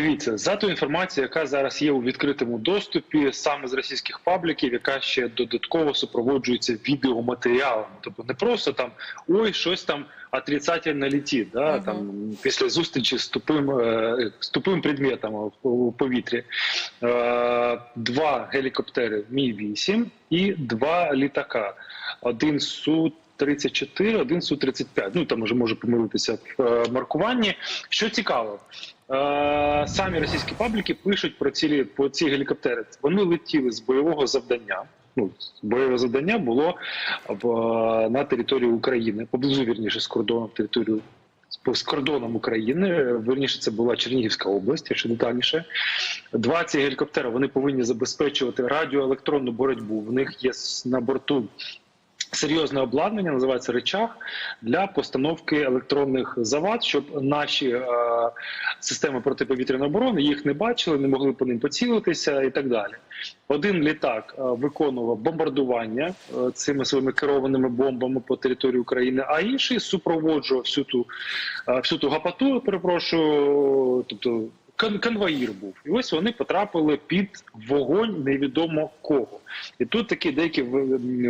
Дивіться, за ту інформацію, яка зараз є у відкритому доступі, саме з російських пабліків, яка ще додатково супроводжується відеоматеріалами. Тобто не просто там ой, щось там отрицательно летить, да, Мгм. там після зустрічі з тупим, е, з тупим предметом у- повітрі. Е, Два гелікоптери Мі-8 і два літака. Один су 34, один су 35 Ну там може можу помилитися в е, маркуванні. Що цікаво, е, самі російські пабліки пишуть про ці про ці гелікоптери. Вони летіли з бойового завдання. Ну, бойове завдання було в, е, на території України, поблизу вірніше з кордоном територію з кордоном України. Вірніше, це була Чернігівська область, якщо детальніше. Два ці гелікоптери вони повинні забезпечувати радіоелектронну боротьбу. В них є на борту серйозне обладнання, називається речах для постановки електронних завад, щоб наші е, системи протиповітряної оборони їх не бачили, не могли по ним поцілитися і так далі. Один літак е, виконував бомбардування е, цими своїми керованими бомбами по території України, а інший супроводжував всю ту е, всю ту гапату, перепрошую, тобто. Кон- Конвоїр був, і ось вони потрапили під вогонь невідомо кого. І тут такі деякі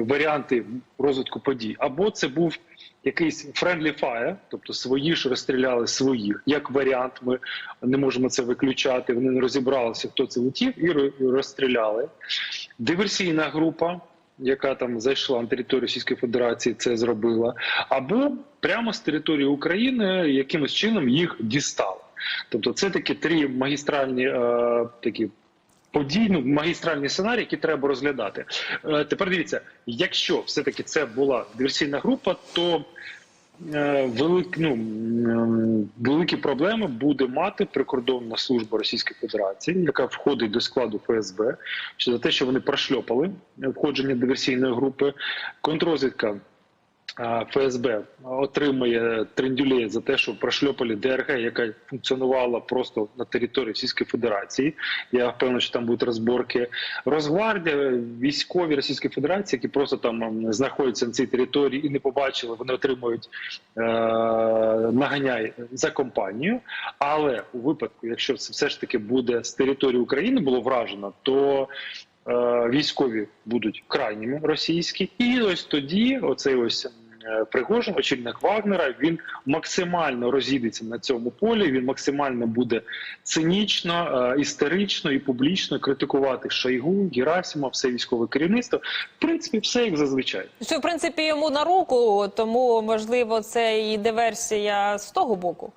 варіанти розвитку подій. Або це був якийсь friendly fire, тобто свої ж розстріляли своїх. Як варіант, ми не можемо це виключати. Вони не розібралися, хто це летів, і розстріляли. Диверсійна група. Яка там зайшла на територію Російської Федерації, це зробила, або прямо з території України якимось чином їх дістали. Тобто, це такі три магістральні е, такі подій, ну, магістральні сценарії, які треба розглядати. Е, тепер дивіться, якщо все-таки це була диверсійна група, то е, велик, ну, великі проблеми буде мати прикордонна служба Російської Федерації, яка входить до складу ФСБ, що за те, що вони прошльопали входження диверсійної групи, контррозвідка. ФСБ отримує трендюлей за те, що прошльопали ДРГ, яка функціонувала просто на території Російської Федерації. Я впевнений, що там будуть розборки. Росгвардія, військові Російської Федерації, які просто там знаходяться на цій території і не побачили, вони отримують е- наганяй за компанію. Але у випадку, якщо це все ж таки буде з території України було вражено, то військові будуть крайніми російські, і ось тоді оцей ось. е, Пригожин, очільник Вагнера, він максимально розійдеться на цьому полі. Він максимально буде цинічно, е, істерично і публічно критикувати Шойгу, Герасимова, все військове керівництво. В принципі, все як зазвичай. Що в принципі йому на руку, тому можливо це і диверсія з того боку.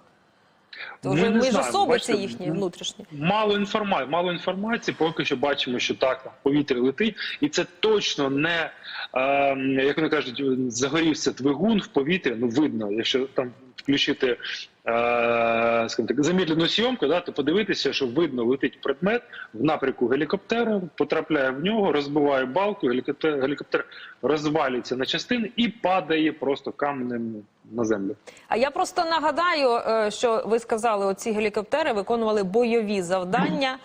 Вже не знаю, міжособи це їхні ну, внутрішні. Мало інформації, мало інформації. Поки що бачимо, що так в повітря летить, і це точно не е, як вони кажуть, загорівся двигун в повітря. Ну видно, якщо там включити скажімо так, замедлену сйомку, да, то подивитися, що видно летить предмет в напрямку гелікоптера, потрапляє в нього, розбиває балку, гелікоптер, гелікоптер розвалюється на частини і падає просто камнем на землю. А я просто нагадаю, е, що ви сказали, оці гелікоптери виконували бойові завдання.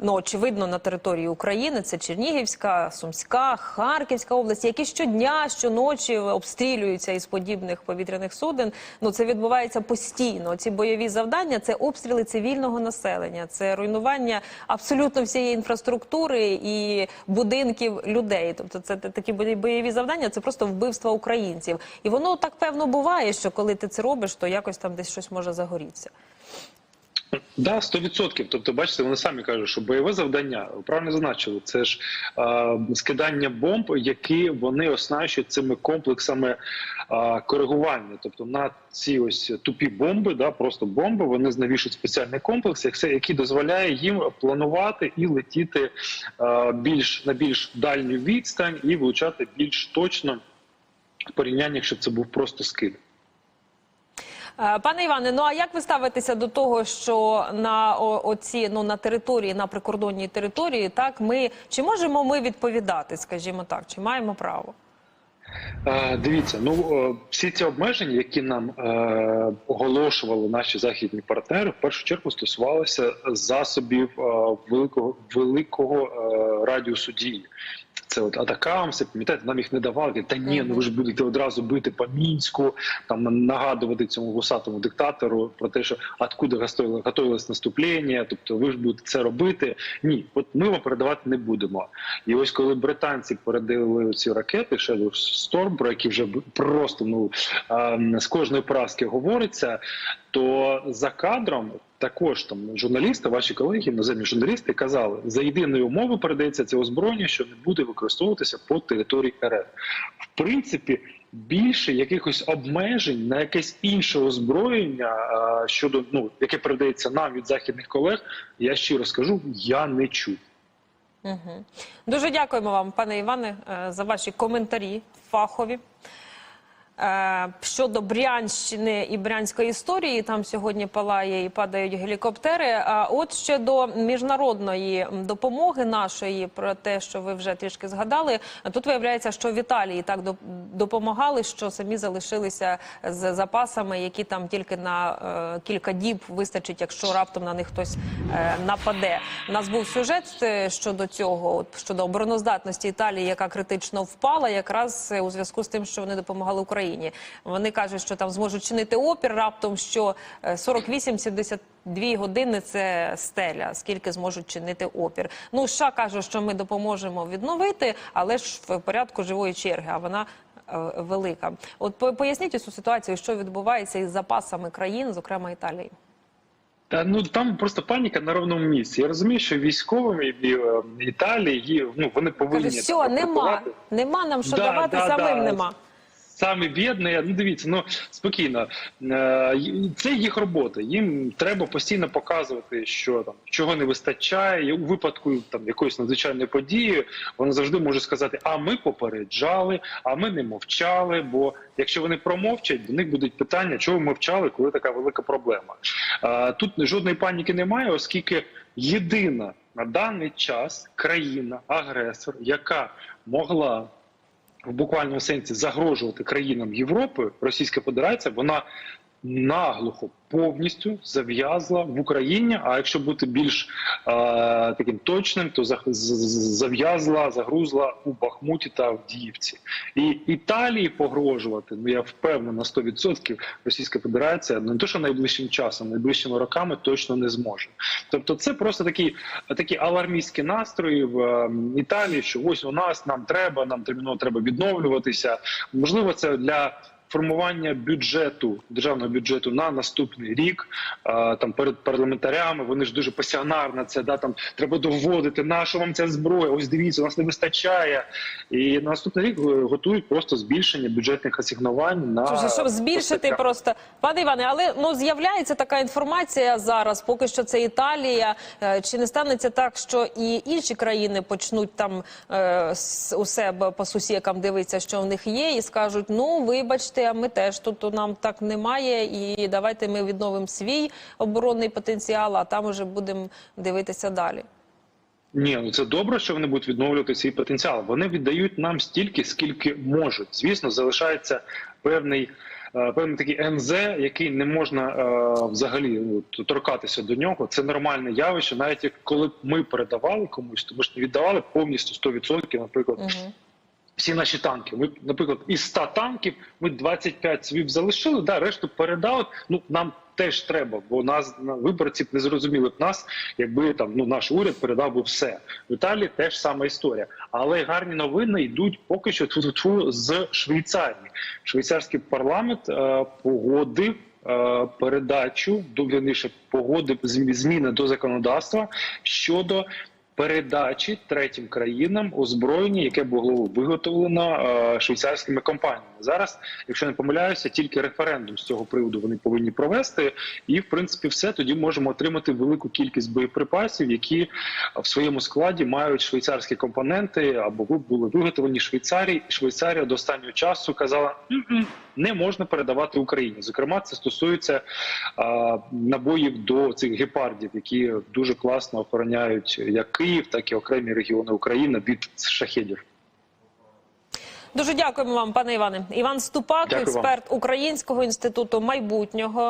Ну, очевидно, на території України це Чернігівська, Сумська, Харківська область, які щодня, щоночі обстрілюються із подібних повітряних суден. Ну це відбувається постійно. Ці бойові завдання це обстріли цивільного населення, це руйнування абсолютно всієї інфраструктури і будинків людей. Тобто, це такі бойові завдання, це просто вбивство українців. І воно так певно буває, що коли ти це робиш, то якось там десь щось може загорітися. Да, 100%. Тобто, бачите, вони самі кажуть, що бойове завдання правильно зазначили. Це ж е, скидання бомб, які вони оснащують цими комплексами е, коригування. Тобто на ці ось тупі бомби, да, просто бомби, вони навішують спеціальний комплекс, який дозволяє їм планувати і летіти е, більш на більш дальню відстань і влучати більш точно в порівнянні, якщо це був просто скид. Е, Пане Іване, ну а як ви ставитеся до того, що на оці ну на території, на прикордонній території, так ми чи можемо ми відповідати, скажімо так, чи маємо право? Е, Дивіться, ну всі ці обмеження, які нам е, оголошували наші західні партнери, в першу чергу стосувалися засобів е, великого великого е, радіусу дії. Це от атакамси, пам'ятаєте, нам їх не давали. Та ні, ну ви ж будете одразу бити по мінську, там нагадувати цьому гусатому диктатору про те, що откуда готовилось наступлення, тобто ви ж будете це робити. Ні, от ми вам передавати не будемо. І ось коли британці передали ці ракети Shadow Storm, про які вже просто ну з кожної праски говориться, то за кадром. Також там журналісти, ваші колеги, іноземні журналісти казали, за єдиної умови передається це озброєння, що не буде використовуватися по території РФ. В принципі, більше якихось обмежень на якесь інше озброєння щодо ну яке передається нам від західних колег, я щиро скажу, я не чув. Угу. Дуже дякуємо вам, пане Іване, е, за ваші коментарі фахові. Е, Щодо Брянщини і брянської історії, там сьогодні палає і падають гелікоптери. А от ще до міжнародної допомоги нашої, про те, що ви вже трішки згадали, тут виявляється, що в Італії так доп- допомагали, що самі залишилися з запасами, які там тільки на е, кілька діб вистачить, якщо раптом на них хтось е, нападе. У нас був сюжет щодо цього, щодо обороноздатності Італії, яка критично впала, якраз у зв'язку з тим, що вони допомагали Україні. Вони кажуть, що там зможуть чинити опір раптом, що е, 48-72 години це стеля, скільки зможуть чинити опір. Ну США каже, що ми допоможемо відновити, але ж в порядку живої черги, а вона. е, Велика, от поясніть цю ситуацію, що відбувається із запасами країн, зокрема Італії. Та ну там просто паніка на ровному місці. Я розумію, що військовим і, е, Італії ну вони повинні все, нема, нема нам що Да, давати, да, самим да. нема. Самі бідні, ну дивіться, ну спокійно. Е, Це їх робота. Їм треба постійно показувати, що там чого не вистачає. У випадку там якоїсь надзвичайної події вони завжди можуть сказати: а ми попереджали, а ми не мовчали. Бо якщо вони промовчать, до них будуть питання, чого мовчали, коли така велика проблема. Е, Тут жодної паніки немає, оскільки єдина на даний час країна-агресор, яка могла в буквальному сенсі загрожувати країнам Європи, Російська Федерація, вона наглухо повністю зав'язла в Україні. А якщо бути більш е, таким точним, то зав'язла, загрузла у Бахмуті та в Діївці. І Італії погрожувати, ну я впевнений на 100%, Російська Федерація не то, що найближчим часом, найближчими роками точно не зможе. Тобто, це просто такі, такі алармістські настрої в е, Італії, що ось у нас нам треба, нам терміново треба відновлюватися. Можливо, це для. Формування бюджету державного бюджету на наступний рік там перед парламентарями вони ж дуже пасіонарно це да там треба доводити на що вам ця зброя. Ось дивіться, у нас не вистачає. І на наступний рік е, готують просто збільшення бюджетних асигнувань на Слушай, щоб збільшити постачання. просто пане Іване, але ну з'являється така інформація зараз. Поки що це Італія. Е, Чи не станеться так, що і інші країни почнуть там е, у себе по сусікам дивитися, що в них є, і скажуть: ну вибачте, а ми теж тут нам так немає, і давайте ми відновимо свій оборонний потенціал, а там уже будемо дивитися далі. Ні, ну це добре, що вони будуть відновлювати свій потенціал. Вони віддають нам стільки, скільки можуть. Звісно, залишається певний. е, Певний такий НЗ, який не можна е, взагалі ну, торкатися до нього, це нормальне явище. Навіть коли ми передавали комусь, то ми ж не віддавали повністю 100%, наприклад, Угу. Всі наші танки. Ми, наприклад, із 100 танків ми 25 свів залишили, да, решту передали. Ну нам теж треба, бо нас на виборці б не зрозуміли б нас, якби там ну наш уряд передав би все. В Італії теж сама історія. Але гарні новини йдуть поки що тьфу-тьфу-тьфу з Швейцарії. Швейцарський парламент е, погодив. е, Передачу до вірніше погодив зміни до законодавства щодо передачі третім країнам озброєння, яке було виготовлено е, швейцарськими компаніями. Зараз, якщо не помиляюся, тільки референдум з цього приводу вони повинні провести, і в принципі все тоді можемо отримати велику кількість боєприпасів, які в своєму складі мають швейцарські компоненти або були виготовлені Швейцарії. Швейцарія до останнього часу казала, «М-м, не можна передавати Україні. Зокрема, це стосується а, набоїв до цих гепардів, які дуже класно охороняють як Київ, так і окремі регіони України від шахедів. Дуже дякуємо вам, пане Іване. Іван Ступак, Дякую вам. експерт Українського інституту майбутнього.